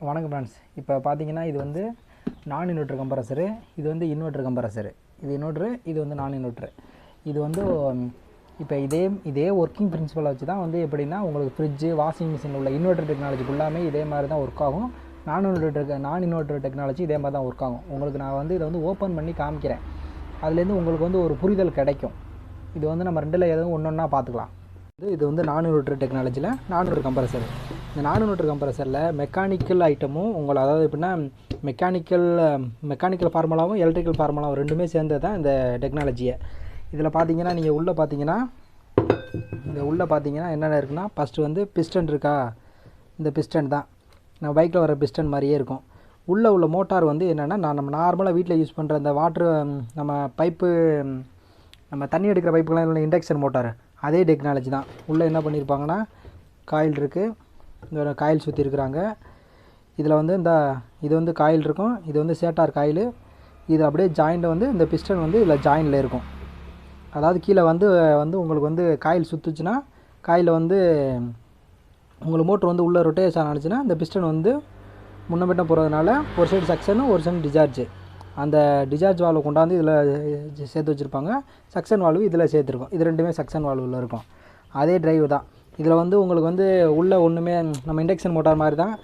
வணக்கம் ஃப்ரெண்ட்ஸ் இப்போ பார்த்தீங்கன்னா இது வந்து நான் இன்வெர்ட்ரு கம்ப்ரஸரு இது வந்து இன்வெர்ட்ரு கம்ப்ரஸரு இது இன்வெர்ட்ரு இது வந்து நான் இன்வெர்ட்ரு இது வந்து um, இப்போ இதே இதே ஒர்க்கிங் பிரின்சிபலை வச்சு தான் வந்து எப்படின்னா உங்களுக்கு ஃப்ரிட்ஜு வாஷிங் மிஷின் உள்ள இன்வெர்ட்ரு டெக்னாலஜி ஃபுல்லாமே இதே மாதிரி தான் ஒர்க் ஆகும். நான் இன்வெர்ட்ரு நான் இன்வெர்ட்ரு டெக்னாலஜி இதே மாதிரி தான் ஒர்க் ஆகும். உங்களுக்கு நான் வந்து இதை வந்து ஓப்பன் பண்ணி காமிக்கிறேன். அதுலேருந்து உங்களுக்கு வந்து ஒரு புரிதல் கிடைக்கும். இது வந்து நம்ம ரெண்டில் எதுவும் ஒன்று ஒன்றா பார்த்துக்கலாம் இது இது வந்து நான் இன்வெர்ட்ரு டெக்னாலஜியில் நான் இன்வெர்ட்ரு கம்ப்ரஸர் இந்த நான் இன்வெர்டர் கம்ப்ரஸரில் மெக்கானிக்கல் ஐட்டமும் உங்களை அதாவது எப்படின்னா மெக்கானிக்கல் மெக்கானிக்கல் ஃபார்முலாவும் எலக்ட்ரிக்கல் ஃபார்முலாவும் ரெண்டுமே சேர்ந்தது தான் இந்த டெக்னாலஜியை இதில் பார்த்தீங்கன்னா நீங்கள் உள்ளே பார்த்தீங்கன்னா இந்த உள்ளே பார்த்தீங்கன்னா என்னென்ன இருக்குன்னா ஃபஸ்ட்டு வந்து பிஸ்டன் இருக்கா? இந்த பிஸ்டன் தான். நம்ம பைக்கில் வர பிஸ்டன் மாதிரியே இருக்கும். உள்ளே உள்ள மோட்டார் வந்து என்னென்னா நான் நம்ம நார்மலாக வீட்டில் யூஸ் பண்ணுற இந்த வாட்ரு நம்ம பைப்பு நம்ம தண்ணி எடுக்கிற பைப்புக்கெலாம் இல்லை இண்டக்ஷன் மோட்டார் அதே டெக்னாலஜி தான். உள்ளே என்ன பண்ணியிருப்பாங்கன்னா காயில் இருக்குது இந்த காயில் சுற்றி இருக்கிறாங்க. இதில் வந்து இந்த இது வந்து காயில் இருக்கும். இது வந்து சேட்டார் காயில். இது அப்படியே ஜாயிண்ட்டை வந்து இந்த பிஸ்டன் வந்து இதில் ஜாயினில் இருக்கும். அதாவது கீழே வந்து வந்து உங்களுக்கு வந்து காயில் சுற்றுச்சுன்னா காயில் வந்து உங்களுக்கு மோட்ரு வந்து உள்ளே ரொட்டேஷன் ஆனிச்சுன்னா இந்த பிஸ்டன் வந்து முன்ன போகிறதுனால ஒரு சைடு சக்ஷனும் ஒரு சைடு டிசார்ஜ் அந்த டிசார்ஜ் வால்வு கொண்டாந்து இதில் சேர்த்து வச்சுருப்பாங்க. சக்ஷன் வால்வு இதில் சேர்த்துருக்கோம். இது ரெண்டுமே சக்ஷன் வால்வில் இருக்கும். அதே டிரைவ் தான். இதில் வந்து உங்களுக்கு வந்து உள்ளே ஒன்றுமே நம்ம இண்டக்ஷன் மோட்டார் மாதிரி தான்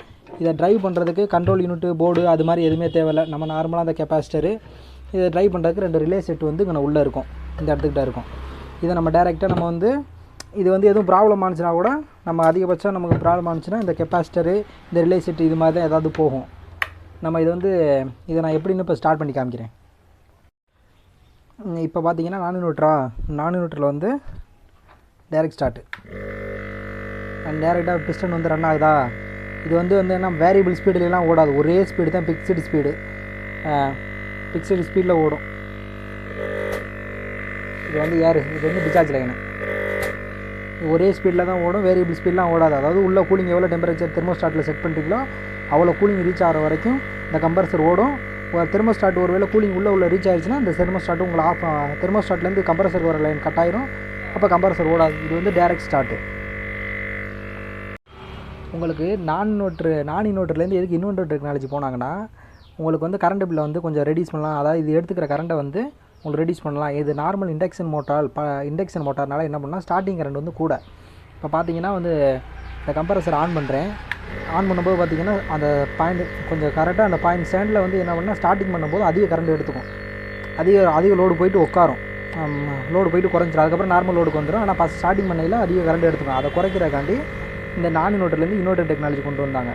இதை ட்ரைவ் பண்ணுறதுக்கு கண்ட்ரோல் யூனிட்டு போர்டு அது மாதிரி எதுவுமே தேவையில்லை. நம்ம நார்மலாக அந்த கெப்பாசிட்டரு இதை ட்ரைவ் பண்ணுறதுக்கு ரெண்டு ரிலே செட் வந்து இங்கே உள்ளே இருக்கும். இந்த இடத்துக்கிட்ட இருக்கும். இதை நம்ம டேரெக்டாக நம்ம வந்து இது வந்து எதுவும் ப்ராப்ளம் ஆனிச்சுன்னா கூட நம்ம அதிகபட்சம் நமக்கு ப்ராப்ளம் ஆனிச்சுன்னா இந்த கெப்பாசிட்டரு இந்த ரிலே செட் இது மாதிரி தான் ஏதாவது போகும். நம்ம இது வந்து இதை நான் எப்படின்னு இப்போ ஸ்டார்ட் பண்ணி காமிக்கிறேன். இப்போ பார்த்தீங்கன்னா நானூறு நூற்றா நானூறு நூற்றில் வந்து டேரெக்ட் ஸ்டார்ட்டு அண்ட் டேரெக்டாக பிஸ்டன் வந்து ரன் ஆகுதா? இது வந்து வந்து என்ன வேரியபிள் ஸ்பீடுலாம் ஓடாது. ஒரே ஸ்பீடு தான் ஃபிக்ஸ்டு ஸ்பீடு ஃபிக்ஸ்டு ஸ்பீடில் ஓடும். இது வந்து ஏர் இது வந்து டிசார்ஜ் லைனு ஒரே ஸ்பீடில் தான் ஓடும் வேரியபிள் ஸ்பீட்லாம் ஓடாது. அதாவது உள்ள கூலிங் எவ்வளோ டெம்பரேச்சர் தெர்மோஸ்டாட்டில் செட் பண்ணுறீங்களோ அவ்வளோ கூலிங் ரீச் ஆகிற வரைக்கும் இந்த கம்ப்ரஸர் ஓடும். ஒரு தெர்மோஸ்டாட் ஒரு வேளை கூலிங் உள்ளே உள்ள ரீச் ஆயிடுச்சுன்னா இந்த தெர்மோஸ்டாட் உங்களை ஆஃப் தெர்மோஸ்டாட்லேருந்து கம்ப்ரஸருக்கு வர லைன் கட் ஆயிரும். அப்போ கம்ப்ரஸர் ஓடாது. இது வந்து டேரெக்ட் ஸ்டார்ட்டு உங்களுக்கு நான் இன்வெர்ட்ரு நான் இன்வெர்ட்டர்லேருந்து எதுக்கு இன்வெர்டர் டெக்னாலஜி போனாங்கன்னா உங்களுக்கு வந்து கரண்ட் பில்லை வந்து கொஞ்சம் ரெடியூஸ் பண்ணலாம். அதாவது இது எடுத்துக்கிற கரண்ட்டை வந்து உங்களுக்கு ரெடியூஸ் பண்ணலாம். இது நார்மல் இண்டக்ஷன் மோட்டார் ப இண்டக்ஷன் மோட்டார்னால என்ன பண்ணால் ஸ்டார்டிங் கரண்ட் வந்து கூட. இப்போ பார்த்தீங்கன்னா வந்து இந்த கம்ப்ரஸர் ஆன் பண்ணுறேன் ஆன் பண்ணும்போது பார்த்தீங்கன்னா அந்த பாயிண்ட் கொஞ்சம் கரெக்டாக அந்த பாயிண்ட் ஸ்டாண்டில் வந்து என்ன பண்ணால் ஸ்டார்டிங் பண்ணும்போது அதிக கரண்ட் எடுத்துக்கும். அதிக அதிக லோடு போயிட்டு உட்காரும். லோடு போயிட்டு குறைஞ்சிரும். அதுக்கப்புறம் நார்மல் லோடுக்கு வந்துடும் ஆனால் ஃபஸ்ட் ஸ்டார்டிங் பண்ணையில் அதிக கரண்ட் எடுத்துக்கும் அதை குறைக்கிறக்காண்டி இந்த நான் இன்வெர்ட்டர்லேருந்து இன்வெர்ட்டர் டெக்னாலஜி கொண்டு வந்தாங்க.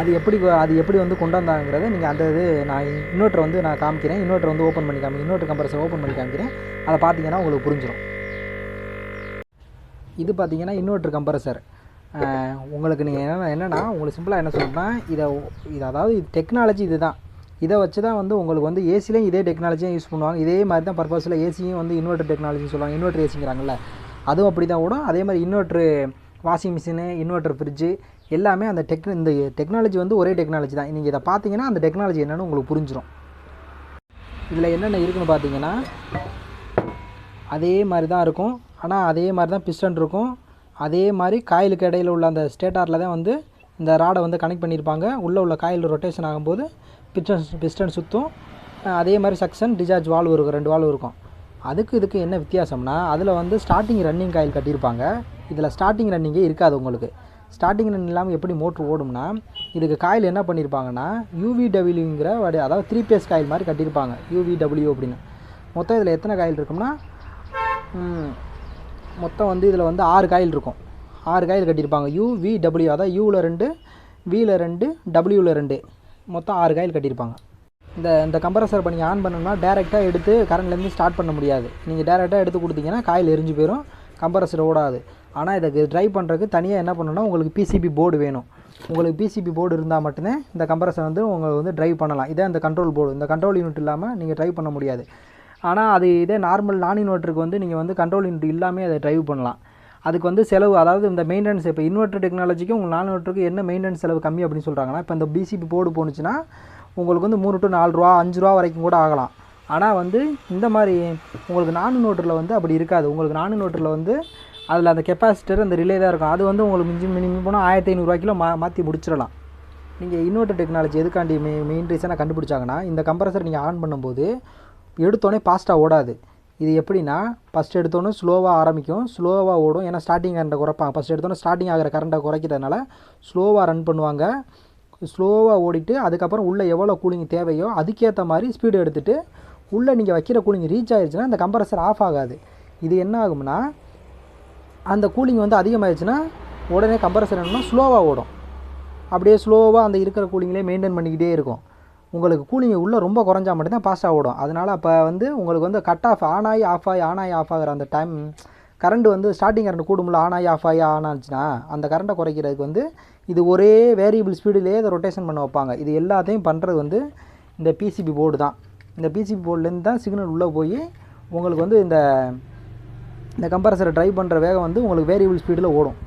அது எப்படி அது எப்படி வந்து கொண்டு வந்தாங்கிறத நீங்கள் அந்த இது நான் இன்வெர்ட்டர் வந்து நான் காமிக்கிறேன். இன்வெர்ட்டர் வந்து ஓப்பன் பண்ணி காமி இன்வெர்ட்டர் கம்ப்ரஸர் ஓப்பன் பண்ணி காமிக்கிறேன். அதை பார்த்தீங்கன்னா உங்களுக்கு புரிஞ்சிடும் இது பார்த்தீங்கன்னா இன்வெர்ட்டர் கம்ப்ரஸர் உங்களுக்கு நீங்கள் என்ன என்னென்னா உங்களுக்கு சிம்பிளாக என்ன சொல்லணும்னா இதை இது அதாவது இது டெக்னாலஜி இது தான் இதை வச்சு தான் வந்து உங்களுக்கு வந்து ஏசிலையும் இதே டெக்னாலஜியும் யூஸ் பண்ணுவாங்க. இதே மாதிரி தான் பர்பஸில் ஏசியும் வந்து இன்வெர்ட்டர் டெக்னாலஜின்னு சொல்லுவாங்க. இன்வெர்டர் ஏசிங்கிறாங்கல்ல அதுவும் அப்படி தான் ஓடும். அதே மாதிரி inverter washing machine inverter fridge எல்லாமே அந்த டெக் இந்த டெக்னாலஜி வந்து ஒரே டெக்னாலஜி தான். நீங்கள் இதை பார்த்தீங்கன்னா அந்த டெக்னாலஜி என்னென்னு உங்களுக்கு புரிஞ்சிடும் இதில் என்னென்ன இருக்குன்னு பார்த்தீங்கன்னா அதே மாதிரி தான் இருக்கும். ஆனால் அதே மாதிரி தான் பிஸ்டன் இருக்கும். அதே மாதிரி காயிலுக்கு இடையில் உள்ள அந்த ஸ்டேட்டாரில் தான் வந்து இந்த ராடை வந்து கனெக்ட் பண்ணியிருப்பாங்க. உள்ளே உள்ள காயில் ரொட்டேஷன் ஆகும்போது பிஸ்டன் பிஸ்டன் சுற்றும் அதே மாதிரி சக்ஷன் டிசார்ஜ் வால்வ் இருக்கும் ரெண்டு வால்வ் இருக்கும். அதுக்கு இதுக்கு என்ன வித்தியாசம்னா அதில் வந்து ஸ்டார்டிங் ரன்னிங் காயில் கட்டியிருப்பாங்க. இதில் ஸ்டார்டிங் ரன்னிங்கே இருக்காது உங்களுக்கு. ஸ்டார்டிங் ரன் இல்லாமல் எப்படி மோட்ரு ஓடும்னா இதுக்கு காயில் என்ன பண்ணியிருப்பாங்கன்னா யூவிடபிள்யூங்கிற அதாவது த்ரீ பேஸ் காயில் மாதிரி கட்டியிருப்பாங்க யூவிடபிள்யூ அப்படின்னு. மொத்தம் இதில் எத்தனை காயில் இருக்கும்னா மொத்தம் வந்து இதில் வந்து ஆறு காயில் இருக்கும். ஆறு காயில் கட்டியிருப்பாங்க. யூ அதாவது யூவில் ரெண்டு வியில் ரெண்டு டபிள்யூவில் ரெண்டு. மொத்தம் ஆறு காயில் கட்டியிருப்பாங்க. இந்த இந்த கம்ப்ரஸர் பண்ணி ஆன் பண்ணணும்னா டேரெக்டாக எடுத்து கரண்ட்லேருந்து ஸ்டார்ட் பண்ண முடியாது. நீங்கள் டேரெக்டாக எடுத்து கொடுத்தீங்கன்னா காயில் எரிஞ்சு போயிடும் கம்ப்ரஸர் ஓடாது. ஆனால் இதுக்கு ட்ரைவ் பண்ணுறதுக்கு தனியாக என்ன பண்ணணும்னா உங்களுக்கு பிசிபி போர்டு வேணும். உங்களுக்கு பிசிபி போர்டு இருந்தால் மட்டும்தான் இந்த கம்ப்ரஸர் வந்து உங்களுக்கு வந்து ட்ரைவ் பண்ணலாம். இதே அந்த கண்ட்ரோல் போர்டு இந்த கண்ட்ரோல் யூனிட் இல்லாமல் நீங்கள் ட்ரைவ் பண்ண முடியாது. ஆனால் அது இதே நார்மல் நான் இன்வெர்ட்டருக்கு வந்து நீங்கள் வந்து கண்ட்ரோல் யூனிட் இல்லாமல் அதை ட்ரைவ் பண்ணலாம். அதுக்கு வந்து செலவு அதாவது இந்த மெயின்டெனன்ஸ் இப்போ இன்வெர்ட்டர் டெக்னாலஜிக்கும் உங்கள் நாலு இன்வெர்ட்டருக்கு என்ன மெயின்டெனன்ஸ் செலவு கம்மி அப்படின்னு சொல்கிறாங்கன்னா இப்போ இந்த பிசிபி போர்டு போணுச்சுன்னா உங்களுக்கு வந்து மூணு டு நாலு ரூபா அஞ்சு ரூபா வரைக்கும் கூட ஆகலாம். ஆனால் வந்து இந்த மாதிரி உங்களுக்கு நானு நோட்டரில் வந்து அப்படி இருக்காது. உங்களுக்கு நானு நோட்டரில் வந்து அதில் அந்த கெப்பாசிட்டர் அந்த ரிலே தான் இருக்கும். அது வந்து உங்களுக்கு மிஞ்சி மினிமம் போனால் ஆயிரத்தி ஐநூறுரூவாய்க்கிலோ மா மாற்றி முடிச்சிடலாம். நீங்கள் இன்வெர்டர் டெக்னாலஜி எதுக்காண்டி மெ மெயின் ரீசனாக கண்டுபிடிச்சாங்கன்னா இந்த கம்ப்ரஸர் நீங்கள் ஆன் பண்ணும்போது எடுத்தோடனே ஃபாஸ்ட்டாக ஓடாது. இது எப்படின்னா ஃபஸ்ட் எடுத்தோன்னே ஸ்லோவாக ஆரம்பிக்கும். ஸ்லோவாக ஓடும். ஏன்னா ஸ்டார்டிங் கரண்ட்டை குறைப்பாங்க ஃபஸ்ட் எடுத்தோன்னே ஸ்டார்டிங் ஆகிற கரண்ட்டை குறைக்கிறதுனால ஸ்லோவாக ரன் பண்ணுவாங்க. ஸ்லோவாக ஓடிட்டு அதுக்கப்புறம் உள்ளே எவ்வளோ கூலிங் தேவையோ அதுக்கேற்ற மாதிரி ஸ்பீடு எடுத்துகிட்டு உள்ளே நீங்கள் வைக்கிற கூலிங் ரீச் ஆகிடுச்சுன்னா அந்த கம்ப்ரஸர் ஆஃப் ஆகாது. இது என்ன ஆகும்னா அந்த கூலிங் வந்து அதிகமாகிடுச்சுன்னா உடனே கம்ப்ரஸர் என்னன்னா ஸ்லோவாக ஓடும். அப்படியே ஸ்லோவாக அந்த இருக்கிற கூலிங்லேயே மெயின்டைன் பண்ணிக்கிட்டே இருக்கும். உங்களுக்கு கூலிங் உள்ளே ரொம்ப குறைஞ்சா மட்டும்தான் பாஸ் ஓடும். அதனால் அப்போ வந்து உங்களுக்கு வந்து கட் ஆஃப் ஆன் ஆகி ஆஃப் ஆகி ஆன் ஆகி ஆஃப் ஆகிற அந்த டைம் கரண்ட் வந்து ஸ்டார்டிங் கரண்ட் கூடும்ல ஆன் ஆகி ஆஃப் ஆகி ஆன் ஆச்சுன்னா அந்த கரண்ட்டை குறைக்கிறதுக்கு வந்து இது ஒரே வேரியபிள் ஸ்பீடிலே இதை ரொட்டேஷன் பண்ண வைப்பாங்க. இது எல்லாத்தையும் பண்ணுறது வந்து இந்த பிசிபி போர்டு தான். இந்த பிசிபி போர்டுலேருந்து தான் சிக்னல் உள்ளே போய் உங்களுக்கு வந்து இந்த இந்த கம்ப்ரஸரை ட்ரைவ் பண்ணுற வேகம் வந்து உங்களுக்கு வேரியபிள் ஸ்பீடில் ஓடும்.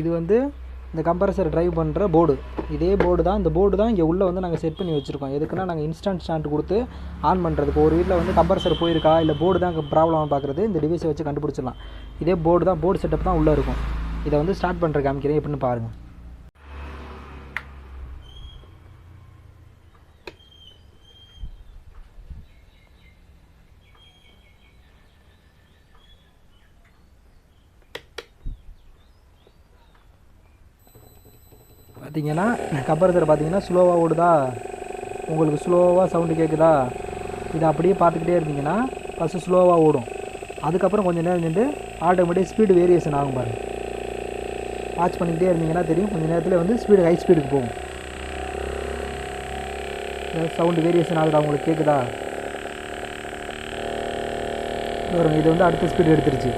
இது வந்து இந்த கம்ப்ரஸர் ட்ரைவ் பண்ணுற போர்டு இதே போர்டு தான் இந்த போர்டு தான் இங்கே உள்ளே வந்து நாங்கள் செட் பண்ணி வச்சுருக்கோம். எதுக்குன்னா நாங்கள் இன்ஸ்டன்ட் ஸ்டாண்ட் கொடுத்து ஆன் பண்ணுறதுக்கு ஒரு வீட்டில் வந்து கம்ப்ரஸர் போயிருக்கா இல்லை போர்டு தான் ப்ராப்ளம் பார்க்குறது இந்த டிவைஸை வச்சு கண்டுபிடிச்சிடலாம். இதே போர்டு தான் போர்டு செட்டப் தான் உள்ளே இருக்கும். இதை வந்து ஸ்டார்ட் பண்ணுற காமிக்கிறேன் எப்படின்னு பாருங்கள் பார்த்தீங்கன்னா கம்பரசர் பார்த்தீங்கன்னா ஸ்லோவாக ஓடுதா? உங்களுக்கு ஸ்லோவாக சவுண்டு கேட்குதா இதை அப்படியே பார்த்துக்கிட்டே இருந்தீங்கன்னா ஃபஸ்ட்டு ஸ்லோவாக ஓடும். அதுக்கப்புறம் கொஞ்சம் நேரம் நின்று ஆட்டோமேட்டிக் ஸ்பீடு வேரியேஷன் ஆகும் பாருங்கள் வாட்ச் பண்ணிக்கிட்டே இருந்தீங்கன்னா தெரியும். கொஞ்சம் நேரத்தில் வந்து ஸ்பீடு ஹை ஸ்பீடுக்கு போகும். சவுண்டு வேரியேஷன் ஆகுதா? உங்களுக்கு கேட்குதா வரும் இது வந்து அடுத்த ஸ்பீடு எடுத்துருச்சு.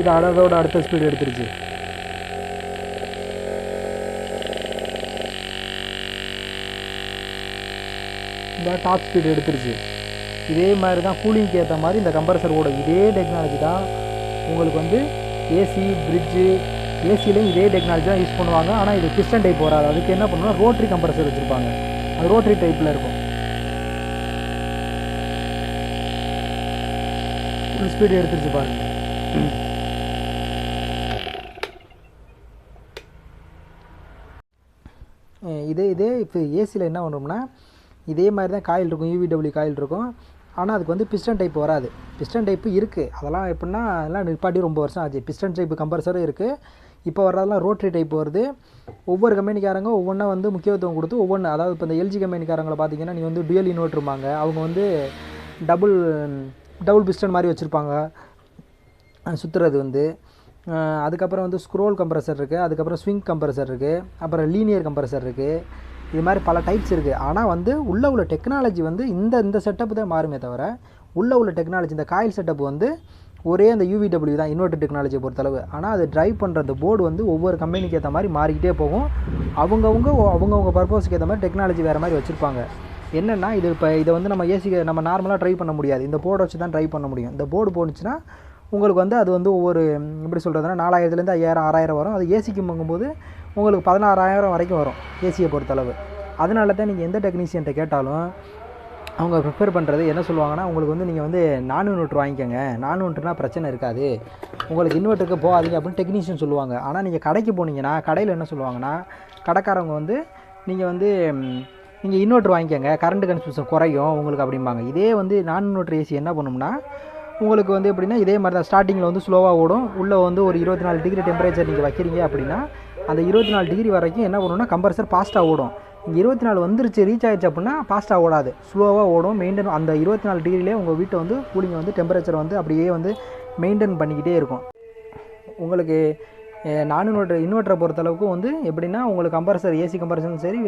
இது அடதோட அடுத்த ஸ்பீடு எடுத்துருச்சு. இந்த டாப் ஸ்பீடு எடுத்துருச்சு. இதே மாதிரி தான் கூலிங்க்கு ஏற்ற மாதிரி இந்த கம்ப்ரஸரோட இதே டெக்னாலஜி தான் உங்களுக்கு வந்து ஏசி ஃப்ரிட்ஜு ஏசிலையும் இதே டெக்னாலஜி தான் யூஸ் பண்ணுவாங்க. ஆனால் இது பிஸ்டன் டைப் வராது. அதுக்கு என்ன பண்ணுவோம்னா ரோட்ரி கம்ப்ரஸர் வச்சுருப்பாங்க. அது ரோட்ரி டைப்பில் இருக்கும். ஃபுல் ஸ்பீடு எடுத்துருச்சு பாருங்க. அஹ் இதே இதே இப்போ ஏசியில் என்ன பண்ணுறோம்னா இதே மாதிரி தான் காயில் இருக்கும் யூவிடபிள்யூ காயில் இருக்கும். ஆனால் அதுக்கு வந்து பிஸ்டன் டைப் வராது. பிஸ்டன் டைப்பு இருக்குது அதெல்லாம் எப்படின்னா அதெல்லாம் நிப்பாட்டி ரொம்ப வருஷம் ஆச்சு. பிஸ்டன் டைப்பு கம்பல்சரும் இருக்குது இப்போ வர்றதெல்லாம் ரோட்ரி டைப் வருது. ஒவ்வொரு கம்பெனிக்காரங்க ஒவ்வொன்றா வந்து முக்கியத்துவம் கொடுத்து ஒவ்வொன்று அதாவது இப்போ இந்த எல்ஜி கம்பெனிக்காரங்களை பார்த்தீங்கன்னா நீ வந்து டுயல் இன்வெர்ட்ருமாங்க அவங்க வந்து டபுள் டபுள் பிஸ்டன் மாதிரி வச்சுருப்பாங்க. சுற்றுறது வந்து. அதுக்கப்புறம் வந்து ஸ்க்ரோல் கம்ப்ரஸர் இருக்குது அதுக்கப்புறம் ஸ்விங் கம்ப்ரஸர் இருக்குது அப்புறம் லீனியர் கம்ப்ரஸர் இருக்குது இது மாதிரி பல டைப்ஸ் இருக்குது ஆனால் வந்து உள்ளே உள்ள டெக்னாலஜி வந்து இந்த இந்த செட்டப் தான் மாறுமே தவிர உள்ளே உள்ள டெக்னாலஜி இந்த காயில் செட்டப் வந்து ஒரே அந்த யூவிடபிள்யூ தான் இன்வெர்டர் டெக்னாலஜியை பொறுத்தளவு. ஆனால் அது ட்ரைவ் பண்ணுற அந்த போர்டு வந்து ஒவ்வொரு கம்பெனிக்கு ஏற்ற மாதிரி மாறிக்கிட்டே போகும். அவங்கவுங்க அவங்கவுங்க பர்பஸ்க்கு ஏற்ற மாதிரி டெக்னாலஜி வேறு மாதிரி வச்சுருப்பாங்க. என்னென்னா இது இப்போ இதை வந்து நம்ம ஏசி நம்ம நார்மலாக ட்ரை பண்ண முடியாது. இந்த போர்டை வச்சு தான் ட்ரை பண்ண முடியும். இந்த போர்டு போணுச்சுன்னா உங்களுக்கு வந்து அது வந்து ஒவ்வொரு எப்படி சொல்கிறதுனா நாலாயிரத்துலேருந்து ஐயாயிரம் ஆறாயிரம் வரும். அது ஏசிக்கு போகும்போது உங்களுக்கு பதினாறாயிரம் வரைக்கும் வரும் ஏசியை பொறுத்தளவு. அதனால தான் நீங்கள் எந்த டெக்னீஷியன்ட்ட கேட்டாலும் அவங்க ப்ரிப்பேர் பண்ணுறது என்ன சொல்லுவாங்கன்னா உங்களுக்கு வந்து நீங்கள் வந்து நான் இன்வெர்ட்ரு வாங்கிக்கோங்க. நான் இன்வெர்ட்ருனா பிரச்சனை இருக்காது. உங்களுக்கு இன்வெர்ட்டருக்கு போகாதீங்க அப்படின்னு டெக்னீஷியன் சொல்லுவாங்க. ஆனால் நீங்கள் கடைக்கு போனீங்கன்னா கடையில் என்ன சொல்லுவாங்கன்னா கடைக்காரவங்க வந்து நீங்கள் வந்து நீங்கள் இன்வெர்ட்ரு வாங்கிக்கோங்க. கரண்ட் கன்சூம்ஷன் குறையும் உங்களுக்கு அப்படிம்பாங்க. இதே வந்து நான் இன்வெர்ட்ரு ஏசி என்ன பண்ணும்னா உங்களுக்கு வந்து எப்படின்னா இதே மாதிரி தான் ஸ்டார்டிங்கில் வந்து ஸ்லோவாக ஓடும். உள்ளே வந்து ஒரு இருபத்தி நாலு டிகிரி டெம்பரேச்சர் நீங்கள் வைக்கிறீங்க அப்படின்னா அந்த இருபத்தி நாலு டிகிரி வரைக்கும் என்ன பண்ணுன்னா கம்பல்சர் ஃபாஸ்ட்டாக ஓடும். இங்கே இருபத்தி நாலு வந்துருச்சு ரீச் ஆயிடுச்சு அப்படின்னா ஃபாஸ்ட்டாக ஓடாது. ஸ்லோவாக ஓடும் மெயின்டைன் அந்த இருபத்தி நாலு டிகிரிலே உங்கள் வீட்டை வந்து கூலிங்கை வந்து டெம்பரேச்சர் வந்து அப்படியே வந்து மெயின்டைன் பண்ணிக்கிட்டே இருக்கும். உங்களுக்கு நான் இன்வெர்டர் இன்வெர்ட்டரை பொறுத்தளவுக்கு வந்து எப்படின்னா உங்களுக்கு கம்பரசர் ஏசி கம்பரசரும் சரி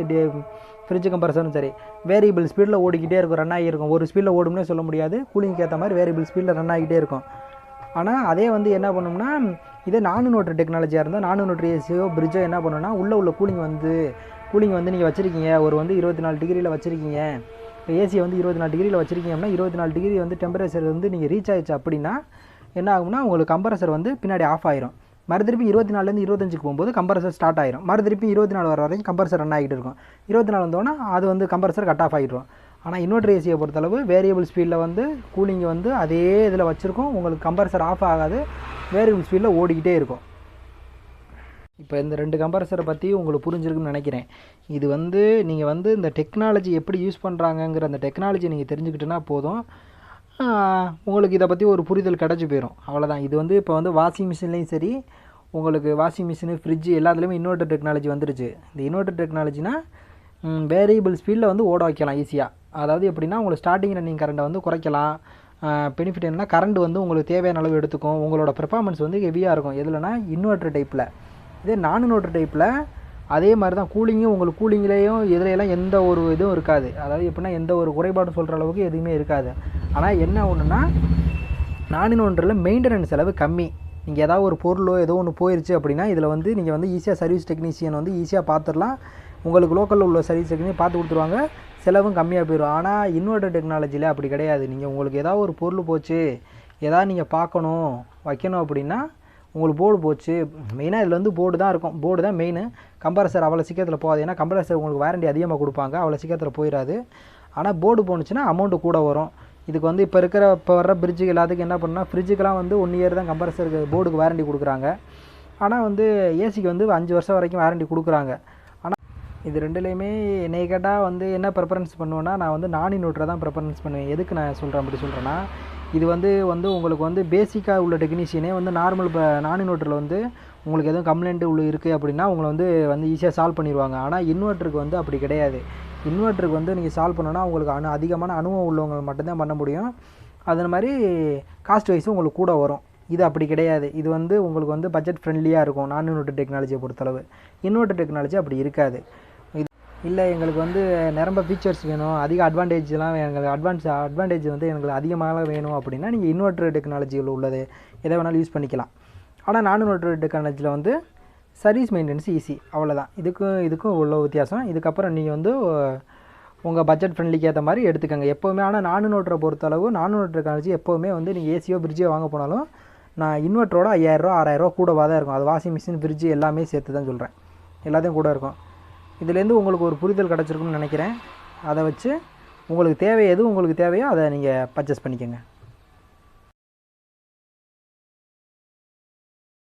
ஃப்ரிட்ஜ் கம்பரசரும் சரி வேரியபிள் ஸ்பீடில் ஓடிக்கிட்டே இருக்கும் ரன் ஆகியிருக்கும் ஒரு ஸ்பீடில் ஓடும்னே சொல்ல முடியாது. கூலிங்க்கு ஏற்ற மாதிரி வேரியபிள் ஸ்பீடில் ரன் ஆகிட்டே இருக்கும். ஆனால் அதே வந்து என்ன பண்ணும்னா இதே நானு இன்வெர்ட்டர் டெக்னாலஜியாக இருந்தால் நானு நோட்ரு ஏசியோ பிரிட்ஜோ என்ன பண்ணுன்னா உள்ளே உள்ள கூலிங் வந்து கூலிங் வந்து நீங்கள் வச்சுருக்கீங்க. ஒரு வந்து இருபத்தி நாலு டிகிரியில் வச்சுருக்கீங்க. இப்போ ஏசியை வந்து இருபத்தி நாலு டிகிரியில் வச்சுருக்கீங்க அப்படின்னா இருபத்தி நாலு டிகிரி வந்து டெம்பரேச்சர் வந்து நீங்கள் ரீச் ஆயிடுச்சு அப்படின்னா என்ன ஆகும்னா உங்களுக்கு கம்ப்ரஸர் வந்து பின்னாடி ஆஃப் ஆயிரும். மறுதிருப்பி இருபத்தி நாலுலேருந்து இருபத்தஞ்சுக்கு போகும்போது கம்ப்ரஸர் ஸ்டார்ட் ஆயிரும். மறுதிருப்பி இருபத்தி நாலு வர வரைக்கும் கம்ப்ரஸர் ரன் ஆகிட்டு இருக்கும். இருபத்தி நாலு வந்தோன்னா அது வந்து கம்ப்ரஸர் கட் ஆஃப் ஆகிடும் ஆனால் இன்வெர்டர் ஏசியை பொறுத்தளவு வேரியபிள் ஸ்பீடில் வந்து கூலிங்கை வந்து அதே இதில் வச்சுருக்கோம். உங்களுக்கு கம்ப்ரஸர் ஆஃப் ஆகாது. வேரியபிள் ஸ்பீடில் ஓடிக்கிட்டே இருக்கும். இப்போ இந்த ரெண்டு கம்ப்ரஸரை பற்றி உங்களுக்கு புரிஞ்சிருக்குன்னு நினைக்கிறேன். இது வந்து நீங்கள் வந்து இந்த டெக்னாலஜி எப்படி யூஸ் பண்ணுறாங்கங்கிற அந்த டெக்னாலஜி நீங்கள் தெரிஞ்சுக்கிட்டுனா போதும். உங்களுக்கு இதை பற்றி ஒரு புரிதல் கிடச்சி போயிடும் அவ்வளோதான் இது வந்து இப்போ வந்து வாஷிங் மிஷின்லேயும் சரி உங்களுக்கு வாஷிங் மிஷினு ஃப்ரிட்ஜு எல்லாத்துலேயுமே இன்வெர்ட்டர் டெக்னாலஜி வந்துருச்சு. இந்த இன்வெர்டர் டெக்னாலஜினால் வேரியபிள் ஸ்பீடில் வந்து ஓட வைக்கலாம் ஈஸியாக அதாவது எப்படின்னா உங்களுக்கு ஸ்டார்டிங் ரன்னிங் கரண்ட்டை வந்து குறைக்கலாம். பெனிஃபிட் என்னென்னா கரண்ட் வந்து உங்களுக்கு தேவையான அளவு எடுத்துக்கும். உங்களோட பெர்ஃபார்மன்ஸ் வந்து ஹெவியாக இருக்கும். எதுலனா இன்வெர்ட்டர் டைப்பில் இதே நான் இன்வெர்ட்டர் டைப்பில் அதே மாதிரி தான் கூலிங்கும் உங்களுக்கு கூலிங்லேயும் இதுலையெல்லாம் எந்த ஒரு இதுவும் இருக்காது. அதாவது எப்படின்னா எந்த ஒரு குறைபாடும் சொல்கிற அளவுக்கு எதுவுமே இருக்காது. ஆனால் என்ன ஒன்றுனா நான் ஒன்றில் மெயின்டெனன்ஸ் செலவு கம்மி. நீங்கள் ஏதாவது ஒரு பொருளோ ஏதோ ஒன்று போயிருச்சு அப்படின்னா இதில் வந்து நீங்கள் வந்து ஈஸியாக சர்வீஸ் டெக்னீஷியன் வந்து ஈஸியாக பார்த்துடலாம் உங்களுக்கு லோக்கலில் உள்ள சர்வீஸ் டெக்னீஷியன் பார்த்து கொடுத்துருவாங்க. செலவும் கம்மியாக போயிடும் ஆனால் இன்வெர்ட்டர் டெக்னாலஜியில் அப்படி கிடையாது. நீங்கள் உங்களுக்கு ஏதாவது ஒரு பொருள் போச்சு ஏதாவது நீங்கள் பார்க்கணும் வைக்கணும் அப்படின்னா உங்களுக்கு போர்டு போச்சு. மெயினாக இதில் வந்து போர்டு தான் இருக்கும். போர்டு தான் மெயின் கம்ப்ரஸர் அவ்வளோ சீக்கிரத்தில் போகாது. ஏன்னா கம்ப்ரஸர் உங்களுக்கு வாரண்டி அதிகமாக கொடுப்பாங்க. அவ்வளோ சீக்கிரத்தில் போயிடாது ஆனால் போர்டு போணுச்சுன்னா அமௌண்ட்டு கூட வரும். இதுக்கு வந்து இப்போ இருக்கிற இப்போ வர பிரிட்ஜுக்கு எல்லாத்துக்கும் என்ன பண்ணால் ஃப்ரிட்ஜுக்கெலாம் வந்து ஒன் இயர் தான் கம்ப்ரஸருக்கு போர்டுக்கு வாரண்டி கொடுக்குறாங்க. ஆனால் வந்து ஏசிக்கு வந்து அஞ்சு வருஷம் வரைக்கும் வாரண்டி கொடுக்குறாங்க. இது ரெண்டுலேயுமே என்னை கேட்டால் வந்து என்ன ப்ரிஃபரன்ஸ் பண்ணுவேன்னா நான் வந்து நான் இன்வெர்ட்டரை தான் ப்ரிஃபரன்ஸ் பண்ணுவேன். எதுக்கு நான் சொல்கிறேன் அப்படி சொல்கிறேன்னா இது வந்து வந்து உங்களுக்கு வந்து பேசிக்காக உள்ள டெக்னீஷியனே வந்து நார்மல் இப்போ நான் இன்வெர்ட்டரில் வந்து உங்களுக்கு எதுவும் கம்ப்ளைண்ட் உள்ள இருக்குது அப்படின்னா உங்களை வந்து வந்து ஈஸியாக சால்வ் பண்ணிடுவாங்க ஆனால் இன்வெர்ட்டருக்கு வந்து அப்படி கிடையாது. இன்வெர்ட்டருக்கு வந்து நீங்கள் சால்வ் பண்ணோன்னா உங்களுக்கு அனு அதிகமான அனுபவம் உள்ளவங்க மட்டும்தான் பண்ண முடியும். அது மாதிரி காஸ்ட் வைஸும் உங்களுக்கு கூட வரும். இது அப்படி கிடையாது. இது வந்து உங்களுக்கு வந்து பட்ஜெட் ஃப்ரெண்ட்லியாக இருக்கும் நான் இன்வெர்ட்டர் டெக்னாலஜியை பொறுத்தளவு. இன்வெர்ட்டர் டெக்னாலஜி அப்படி இருக்காது. இல்லை எங்களுக்கு வந்து நிரம்ப ஃபீச்சர்ஸ் வேணும் அதிக அட்வான்டேஜ்லாம் எங்களுக்கு அட்வான்ஸ் அட்வான்டேஜ் வந்து எங்களுக்கு அதிகமாக வேணும் அப்படின்னா நீங்கள் இன்வெர்ட்டர் டெக்னாலஜியில் உள்ளது. எதை வேணாலும் யூஸ் பண்ணிக்கலாம். ஆனால் நான் இன்வெர்ட்டர் டெக்னாலஜியில் வந்து சர்வீஸ் மெயின்டெனன்ஸ் ஈஸி அவ்வளோதான் இதுக்கும் இதுக்கும் உள்ள வித்தியாசம். இதுக்கப்புறம் நீங்கள் வந்து உங்கள் பட்ஜெட் ஃப்ரெண்ட்லிக்கு ஏற்ற மாதிரி எடுத்துக்கோங்க. எப்போவுமே ஆனால் நானு நோட்டரை பொறுத்தளவு நானு இன்வெர்ட்டர் டெக்னாலஜி எப்போவுமே வந்து நீங்கள் ஏசியோ ஃப்ரிட்ஜோ வாங்க போனாலும் நான் இன்வெர்ட்டரோட ஐயாயிரரூவா ஆறாயிரரூவா கூடவா தான் இருக்கும். அது வாஷிங் மிஷின் ஃப்ரிட்ஜு எல்லாமே சேர்த்து தான் சொல்கிறேன் எல்லாத்தையும் கூட இருக்கும். இதுலேருந்து உங்களுக்கு ஒரு புரிதல் கிடச்சிருக்குன்னு நினைக்கிறேன். அதை வச்சு உங்களுக்கு தேவை எது உங்களுக்கு தேவையோ அதை நீங்கள் பர்ச்சேஸ் பண்ணிக்கோங்க.